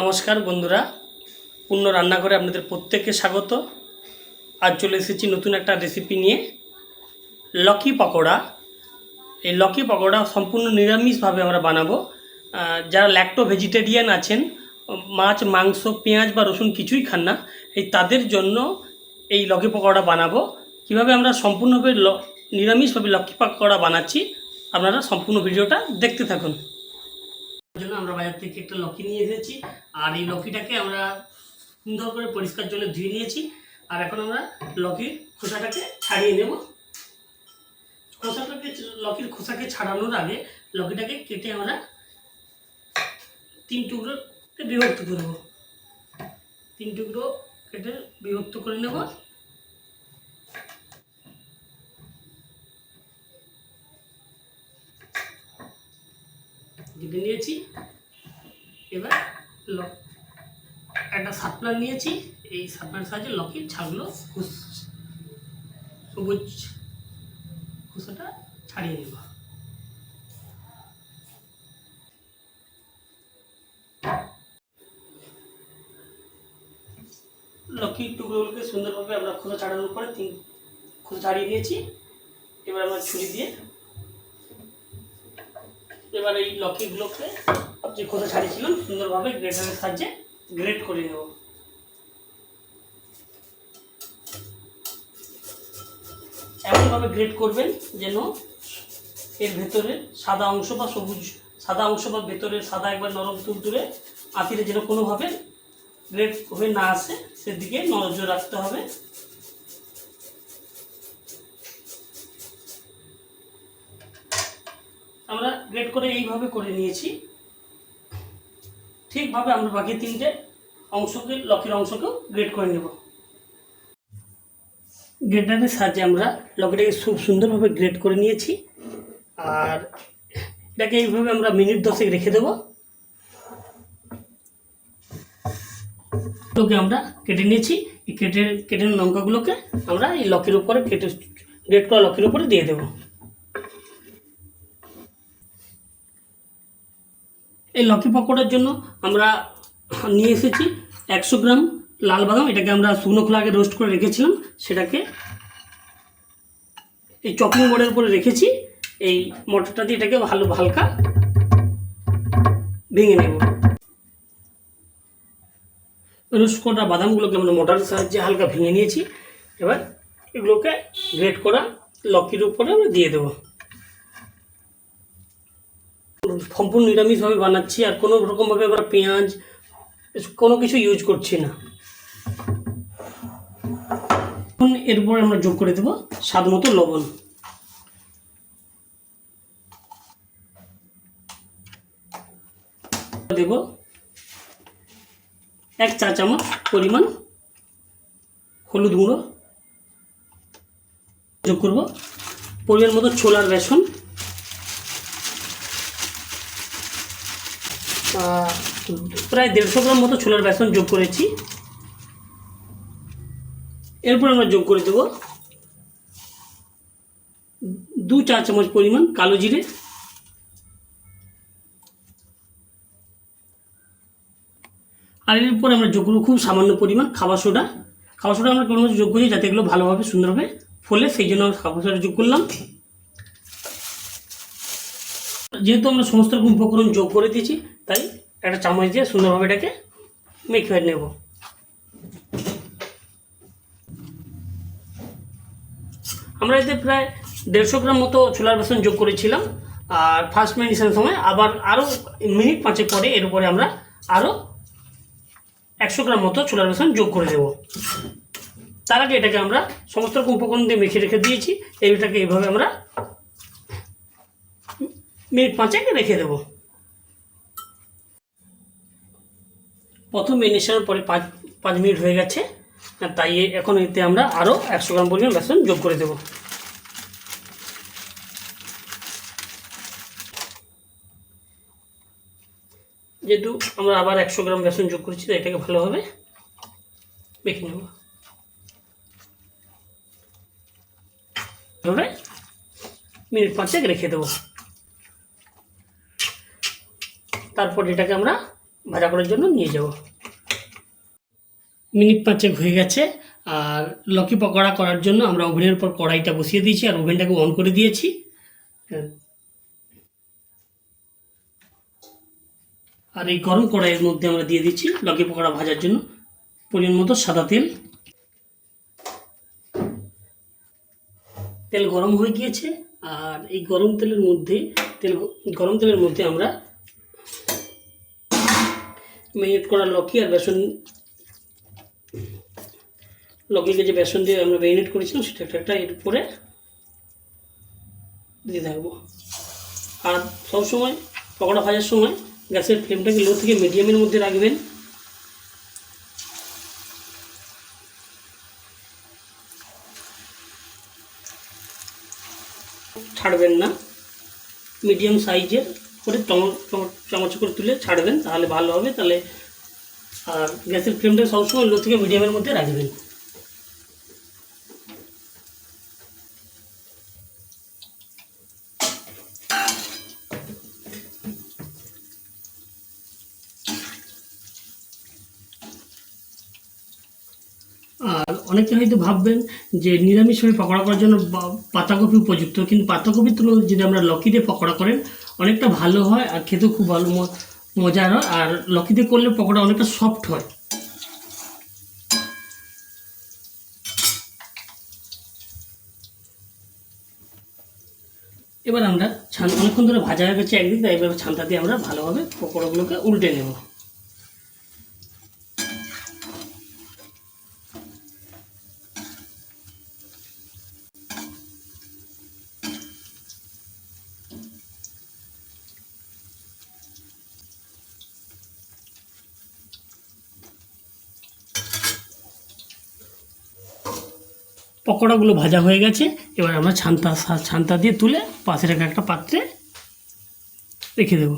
নমস্কার বন্ধুরা, পূর্ণ রান্নাঘরে আপনাদের প্রত্যেককে স্বাগত। আজ চলে এসেছি নতুন একটা রেসিপি নিয়ে। লকি পকোড়া, এই লকি পকোড়া সম্পূর্ণ নিরামিষভাবে আমরা বানাবো। যারা ল্যাক্টো ভেজিটেরিয়ান আছেন, মাছ, মাংস, পেঁয়াজ বা রসুন কিছুই খান না, এই তাদের জন্য এই লকি পকোড়া বানাবো। কীভাবে আমরা সম্পূর্ণভাবে ল, নিরামিষভাবে লক্ষ্মী পকোড়া বানাচ্ছি, আপনারা সম্পূর্ণ ভিডিওটা দেখতে থাকুন। জন্য আমরা বাজার থেকে একটা লকি নিয়ে এসেছি। আর এই লকিটাকে আমরা সুন্দর করে পরিষ্কার জলে ধুয়ে নিয়েছি। আর এখন আমরা লকির খোসাটাকে ছাড়িয়ে নেব। খোসাটাকে লকির খোসাকে ছাড়ানোর আগে লকিটাকে কেটে আমরা তিন টুকরোতে বিভক্ত করব তিন টুকরো কেটে বিভক্ত করে নেব। কেটে নিয়েছি। এবার লক একটা সাপলার নিয়েছি। এই সাপলার সাহায্যে লকের ছাগলো খুস- সবুজ খোসাটা ছাড়িয়ে নেব। লক্ষ্মীর টুকরোগুলোকে সুন্দরভাবে আমরা খোসা ছাড়ানোর পরে তিন খোসা ছাড়িয়ে নিয়েছি। এবার আমরা ছুরি দিয়ে এবার এই লকিগুলোকে যে খোসা ছাড়িয়েছিলাম সুন্দরভাবে গ্রেটারের সাহায্যে গ্রেট করে নেব। এমনভাবে গ্রেট করবেন যেন এর ভেতরে সাদা অংশ বা সবুজ, সাদা অংশ বা ভেতরের সাদা একবার নরম তুলতুলে আতিরে যেন কোনোভাবে গ্রেট হয়ে না আসে, সেদিকে নজর রাখতে হবে। গ্রেড করে এইভাবে করে নিয়েছি। ঠিকভাবে আমরা বাকি তিনটে অংশকে, লকের অংশকেও গ্রেড করে নেব। গ্রেটারের সাহায্যে আমরা লকেটাকে খুব সুন্দরভাবে গ্রেড করে নিয়েছি। আর এটাকে এইভাবে আমরা মিনিট দশেক রেখে দেবো। গুলোকে আমরা কেটে নিয়েছি। এই কেটে কেটে লঙ্কাগুলোকে আমরা এই লকের উপরে, কেটে গ্রেড করা লকের উপরে দিয়ে দেবো। এই লকি পকোড়ার জন্য আমরা নিয়ে এসেছি একশো গ্রাম লাল বাদাম। এটাকে আমরা শুকনো খোলা আগে রোস্ট করে রেখেছিলাম। সেটাকে এই চপিং বোর্ডের উপরে রেখেছি। এই মটরটা দিয়ে এটাকে ভালো হালকা ভেঙে নেব। রোস্ট করা বাদামগুলোকে আমরা মোটরের সাহায্যে হালকা ভেঙে নিয়েছি। এবার এগুলোকে গ্রেট করা লকির উপরে আমরা দিয়ে দেবো। সম্পূর্ণ নিরামিষভাবে বানাচ্ছি আর কোনো রকমভাবে আমরা পেঁয়াজ, কোনো কিছু ইউজ করছি না। এরপর আমরা যোগ করে দেবো স্বাদ মতো লবণ। দেব এক চা চামচ পরিমাণ হলুদ গুঁড়ো। যোগ করব। পরিমাণ মতো ছোলার বেসন। প্রায় দেড়শো গ্রাম মতো ছোলার বেসন যোগ করেছি। এরপর আমরা যোগ করে দেব দু চা চামচ পরিমাণ কালো জিরে। আর এরপর আমরা যোগ করব খুব সামান্য পরিমাণ খাবার সোডা। খাবার সোডা আমরা কোনো যোগ করি যাতে এগুলো ভালোভাবে সুন্দরভাবে ফলে, সেই জন্য খাবার সোডা যোগ করলাম। যেহেতু আমরা সমস্ত রকম উপকরণ যোগ করে দিয়েছি, তাই একটা চামচ দিয়ে সুন্দরভাবে এটাকে মেখে নেব। আমরা এতে প্রায় দেড়শো গ্রাম মতো ছোলার বেসন যোগ করেছিলাম, আর ফার্স্ট মেডিসিনের সময় আবার আরও মিনিট পাঁচেক পরে এর উপরে আমরা আরও একশো গ্রাম মতো ছোলার বেসন যোগ করে দেব। তার আগে এটাকে আমরা সমস্ত রকম উপকরণ দিয়ে মেখে রেখে দিয়েছি এইটাকে এইভাবে আমরা মিনিট পাঁচেক রেখে দেবো। প্রথম মেনিশনের পরে পাঁচ পাঁচ মিনিট হয়ে গেছে। তাই এখন এতে আমরা আরও একশো গ্রাম পরিমাণ বেসন যোগ করে দেব। যেহেতু আমরা আবার একশো গ্রাম বেসন যোগ করেছি, তাই এটাকে ভালোভাবে মেখে নেব। মিনিট পাঁচেক রেখে দেবো। তারপর এটাকে আমরা ভাজা করার জন্য নিয়ে যাব মিনিট পাঁচেক হয়ে গেছে, আর লকি পকোড়া করার জন্য আমরা ওভেনের উপর কড়াইটা বসিয়ে দিয়েছি, আর ওভেনটাকে অন করে দিয়েছি। আর এই গরম কড়াইয়ের মধ্যে আমরা দিয়ে দিচ্ছি লকি পকোড়া ভাজার জন্য পরিমাণ মতো সাদা তেল তেল গরম হয়ে গিয়েছে, আর এই গরম তেলের মধ্যে, তেল গরম তেলের মধ্যে আমরা মেরিনেট করা লকি আর বেসন লকিকে যে বেসন দিয়ে আমরা মেরিনেট করেছিলাম, সেটা একটা একটা এর উপরে দিয়ে থাকব। আর সবসময় পকোড়া ভাজার সময় গ্যাসের ফ্লেমটাকে লো থেকে মিডিয়ামের মধ্যে রাখবেন। ছাড়বেন না। মিডিয়াম সাইজের করে চামচ করে তুলে ছাড়বেন, তাহলে ভালো হবে। তাহলে, আর গ্যাসের ফ্লেমটা সবসময় লো থেকে মিডিয়ামের মধ্যে রাখবেন। আর অনেকে হয়তো ভাববেন যে নিরামিষভাবে পকোড়া করার জন্য পাতাকপি উপযুক্ত, কিন্তু পাতাকপির তুলনায় যদি আমরা লকি দিয়ে পকোড়া করেন অনেকটা ভালো হয় আর খেতেও খুব ভালো মজার হয়। আর লকিতে করলে পকোড়া অনেকটা সফট হয়। এবার আমরা ছান, অনেকক্ষণ ধরে ভাজা হয়ে গেছে একদিন তাই এবার ছানটা দিয়ে আমরা ভালোভাবে পকোড়াগুলোকে উল্টে নেব। পকোড়াগুলো ভাজা হয়ে গেছে, এবার আমরা ছান্তা ছান্তা দিয়ে তুলে পাশে রাখা একটা পাত্রে রেখে দেব।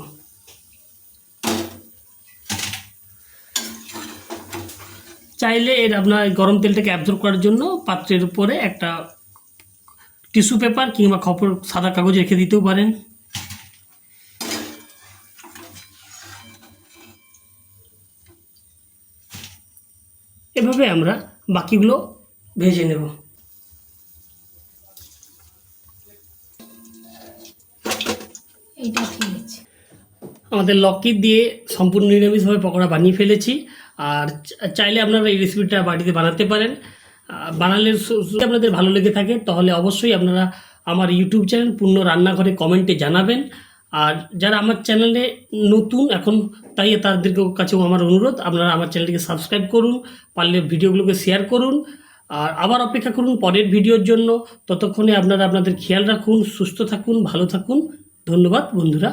চাইলে এর আপনার গরম তেলটাকে অ্যাবজর্ব করার জন্য পাত্রের উপরে একটা টিস্যু পেপার কিংবা খবর সাদা কাগজ রেখে দিতেও পারেন। এভাবে আমরা বাকিগুলো ভেজে নেব। আমাদের লকি দিয়ে সম্পূর্ণ নিরামিষভাবে পকোড়া বানিয়ে ফেলেছি। আর চাইলে আপনারা এই রেসিপিটা বাড়িতে বানাতে পারেন। বানালে আপনাদের ভালো লেগে থাকে, তাহলে অবশ্যই আপনারা আমার ইউটিউব চ্যানেল পূর্ণ রান্নাঘরে কমেন্টে জানাবেন। আর যারা আমার চ্যানেলে নতুন এখন, তাই তাদের কাছেও আমার অনুরোধ, আপনারা আমার চ্যানেলটিকে সাবস্ক্রাইব করুন, পারলে ভিডিওগুলোকে শেয়ার করুন। আর আবার অপেক্ষা করুন পরের ভিডিওর জন্য। ততক্ষণে আপনারা আপনাদের খেয়াল রাখুন, সুস্থ থাকুন, ভালো থাকুন। ধন্যবাদ বন্ধুরা।